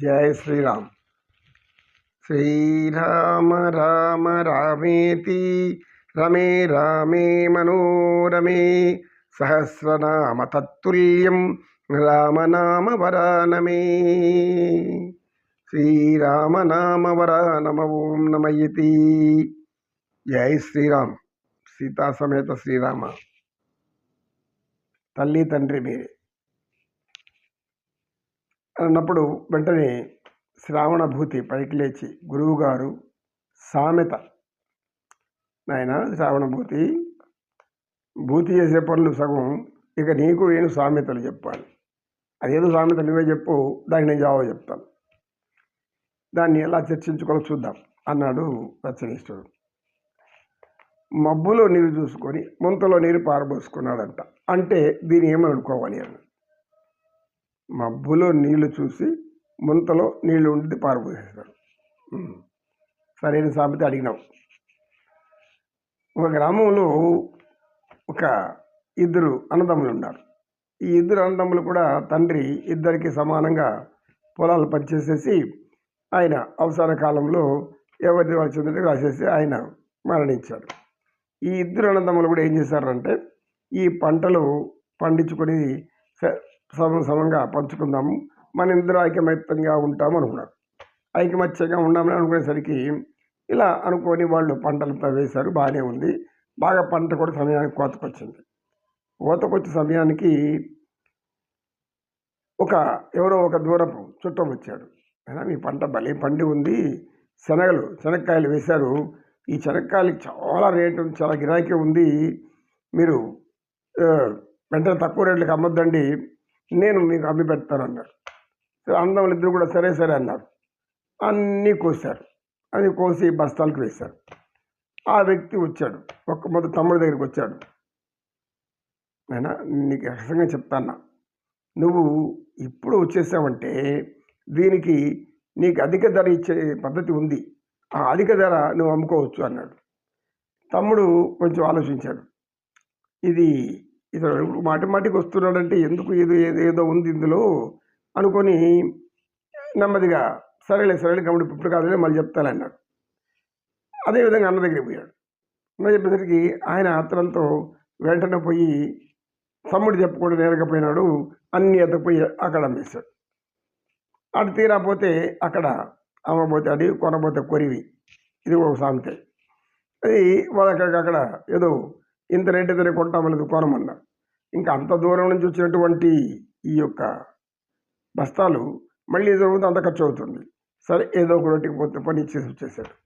జయ శ్రీరామ్. శ్రీరామ రామ రామేతి రమే రామే మనోరమే సహస్రనామ తత్తుల్యం రామనామ వరానమే శ్రీరామనామ వరానమ ఓం నమయతి. జై శ్రీరామ్. సీతా సమేత శ్రీరామ. తల్లి తండ్రి మీరే. అన్నప్పుడు వెంటనే శ్రావణభూతి పైకి లేచి గురువుగారు సామెత. నాయన శ్రావణభూతి భూతి చేసే పనులు సగం. ఇక నీకు నేను సామెతలు చెప్పాలి. అదేదో సామెత నువ్వే చెప్పు దానికి నేను జవాబు చెప్తాను. దాన్ని ఎలా చర్చించుకోవాలో చూద్దాం అన్నాడు రచనీశ్వరుడు. మబ్బులో నీరు చూసుకొని ముంతలో నీరు పారబోసుకున్నాడంట. అంటే దీన్ని ఏమనుకోవాలి అని. మబ్బులో నీళ్ళు చూసి ముంతలో నీళ్ళు ఉండి పారిపోసేస్తాడు సరైన సామెత అడిగినావు ఒక గ్రామంలో ఒక ఇద్దరు అన్నదమ్ములు ఉన్నారు. ఈ ఇద్దరు అన్నదమ్ములు కూడా తండ్రి ఇద్దరికి సమానంగా పొలాలు పనిచేసేసి ఆయన అవసర కాలంలో ఎవరిది వాళ్ళ రాసేసి ఆయన మరణించాడు ఈ ఇద్దరు అన్నదమ్ములు కూడా ఏం చేశారంటే ఈ పంటలు పండించుకొని స- సమ సమంగా పంచుకుందాము. మన ఇద్దరు ఐకమత్యంగా ఉంటాము అనుకున్నారు. ఐకమత్యంగా ఉన్నామని అనుకునేసరికి ఇలా అనుకొని వాళ్ళు పంటలంతా వేశారు బాగానే ఉంది. బాగా పంట కూడా సమయానికి కోతకొచ్చింది. కోతకొచ్చే సమయానికి ఒక ఎవరో ఒక దూరపు చుట్టం వచ్చాడు. అయినా మీ పంట భలే పండి ఉంది. శనగలు శనక్కాయలు వేశారు. ఈ శనక్కాయలకి చాలా రేటు చాలా గిరాకీ ఉంది. మీరు వెంటనే తక్కువ రేట్లకు అమ్మొద్దండి. నేను మీకు అమ్మి పెడతాను అన్నారు సో అందములు ఇద్దరు కూడా సరే సరే అన్నారు. అన్నీ కోసారు అది కోసి బస్తాలకు వేశారు. ఆ వ్యక్తి వచ్చాడు. ఒక్క మొదటి తమ్ముడి దగ్గరికి వచ్చాడు. నేను నీకు రహస్యంగా చెప్తాన్నా. నువ్వు ఇప్పుడు వచ్చేసావంటే దీనికి నీకు అధిక ధర ఇచ్చే పద్ధతి ఉంది. ఆ అధిక ధర నువ్వు అమ్ముకోవచ్చు అన్నాడు. తమ్ముడు కొంచెం ఆలోచించాడు. ఇది ఇతడు మాటి మాటికి వస్తున్నాడంటే ఎందుకు ఏదో ఏదో ఉంది ఇందులో అనుకొని నెమ్మదిగా సరేలే సరేలే కాబట్టి ఇప్పుడు కాదులే మళ్ళీ చెప్తాను అన్నాడు. అదేవిధంగా అన్న దగ్గరికి పోయాడు. అన్న చెప్పేసరికి ఆయన ఆత్రంతో వెంటనే పోయి తమ్ముడు చెప్పకుండా నేరకపోయినాడు అన్ని ఎత్తపోయి అక్కడ అమ్మేశాడు. అటు తీరాపోతే అక్కడ అమ్మబోతే అడివి కొనబోతే కొరివి. ఇది ఒక సామెత. అది వాళ్ళు అక్కడ ఏదో ఇంత రేటు అయితే దుకాణం కొనమన్నారు ఇంకా అంత దూరం నుంచి వచ్చినటువంటి ఈ యొక్క బస్తాలు మళ్ళీ ఏదో అంత ఖర్చు అవుతుంది. సరే ఏదో ఒక రొట్టికి పోతే పని ఇచ్చేసి వచ్చేసాడు.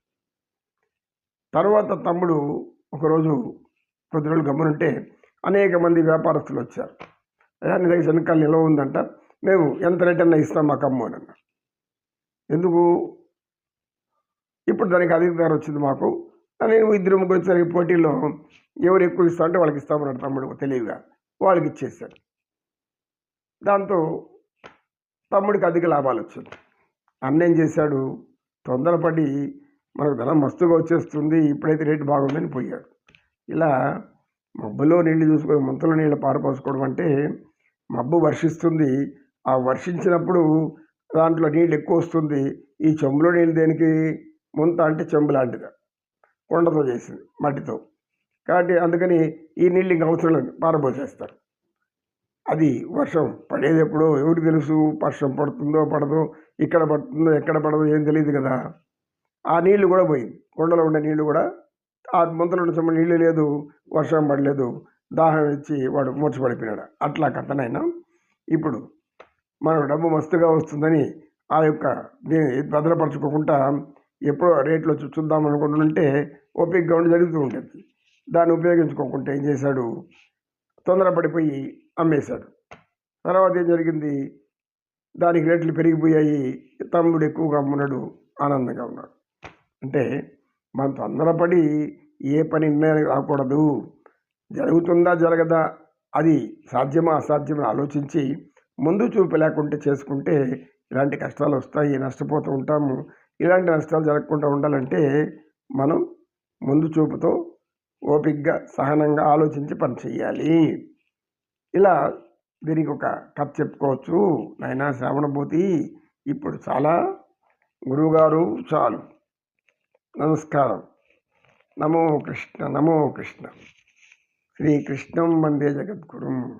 తర్వాత తమ్ముడు ఒకరోజు కొద్ది రోజులు గమ్మునుంటే అనేక మంది వ్యాపారస్తులు వచ్చారు. అయ్యా నీ దగ్గర శనక్కాయలు నిల్వ ఉందంట. మేము ఎంత రేట్ అన్నా ఇస్తాం మాకు అమ్ము అని అన్నారు. ఎందుకు? ఇప్పుడు దానికి అధిక ధర వచ్చింది మాకు. నేను ఇద్దరు ముగ్గురు వచ్చేసరికి పోటీలో ఎవరు ఎక్కువ ఇస్తా అంటే వాళ్ళకి ఇస్తామన్నాడు తమ్ముడు తెలివిగా. వాళ్ళకి ఇచ్చేసాడు దాంతో తమ్ముడికి అధిక లాభాలు వచ్చాయి అన్న ఏం చేశాడు? తొందరపడి మనకు ధనం మస్తుగా వచ్చేస్తుంది ఇప్పుడైతే రేటు బాగుందని పోయాడు. ఇలా మబ్బులో నీళ్ళు చూసుకొని ముంతలో నీళ్ళు పారపోసుకోవడం అంటే మబ్బు వర్షిస్తుంది. ఆ వర్షించినప్పుడు దాంట్లో నీళ్ళు ఎక్కువ వస్తుంది. ఈ చెంబులో నీళ్ళు దేనికి? ముంత అంటే చెంబు లాంటిది. కొండతో చేసింది మట్టితో. కాబట్టి అందుకని ఈ నీళ్ళు ఇంక అవసరం లేదు పారబోసేస్తారు. అది వర్షం పడేది ఎప్పుడో ఎవరికి తెలుసు వర్షం పడుతుందో పడదో ఇక్కడ పడుతుందో ఎక్కడ పడదో ఏం తెలియదు కదా. ఆ నీళ్ళు కూడా పోయింది. కొండలో ఉండే నీళ్ళు కూడా ఆ ముంతలో ఉన్న చెమ్మ నీళ్ళు లేదు వర్షం పడలేదు దాహం ఇచ్చి వాడు మూర్చపడిపోయినాడు అట్లా కథనైనా. ఇప్పుడు మనకు డబ్బు మస్తుగా వస్తుందని ఆ యొక్క దీన్ని భద్రపరచుకోకుండా ఎప్పుడో రేట్లు వచ్చి చూద్దాం అనుకుంటుంటే ఓపికగా ఉండి జరుగుతూ ఉంటుంది. దాన్ని ఉపయోగించుకోకుండా ఏం చేశాడు? తొందరపడిపోయి అమ్మేశాడు. తర్వాత ఏం జరిగింది? దానికి రేట్లు పెరిగిపోయాయి. తమ్ముడు ఎక్కువగా అమ్మున్నాడు. ఆనందంగా ఉన్నాడు. అంటే మనం తొందరపడి ఏ పని రాకూడదు. జరుగుతుందా జరగదా? అది సాధ్యమా అసాధ్యమని ఆలోచించి ముందు చూపు లేకుంటే చేసుకుంటే ఇలాంటి కష్టాలు వస్తాయి నష్టపోతూ ఉంటాము. ఇలాంటి నష్టాలు జరగకుండా ఉండాలంటే మనం ముందు చూపుతో ఓపికగా సహనంగా ఆలోచించి పని చేయాలి ఇలా దీనికి ఒక కథ చెప్పుకోవచ్చు. నాయనా శ్రావణభూతి ఇప్పుడు చాలా గురువుగారు చాలు. నమస్కారం. నమో కృష్ణ నమో కృష్ణ. శ్రీకృష్ణం వందే జగద్గురుం.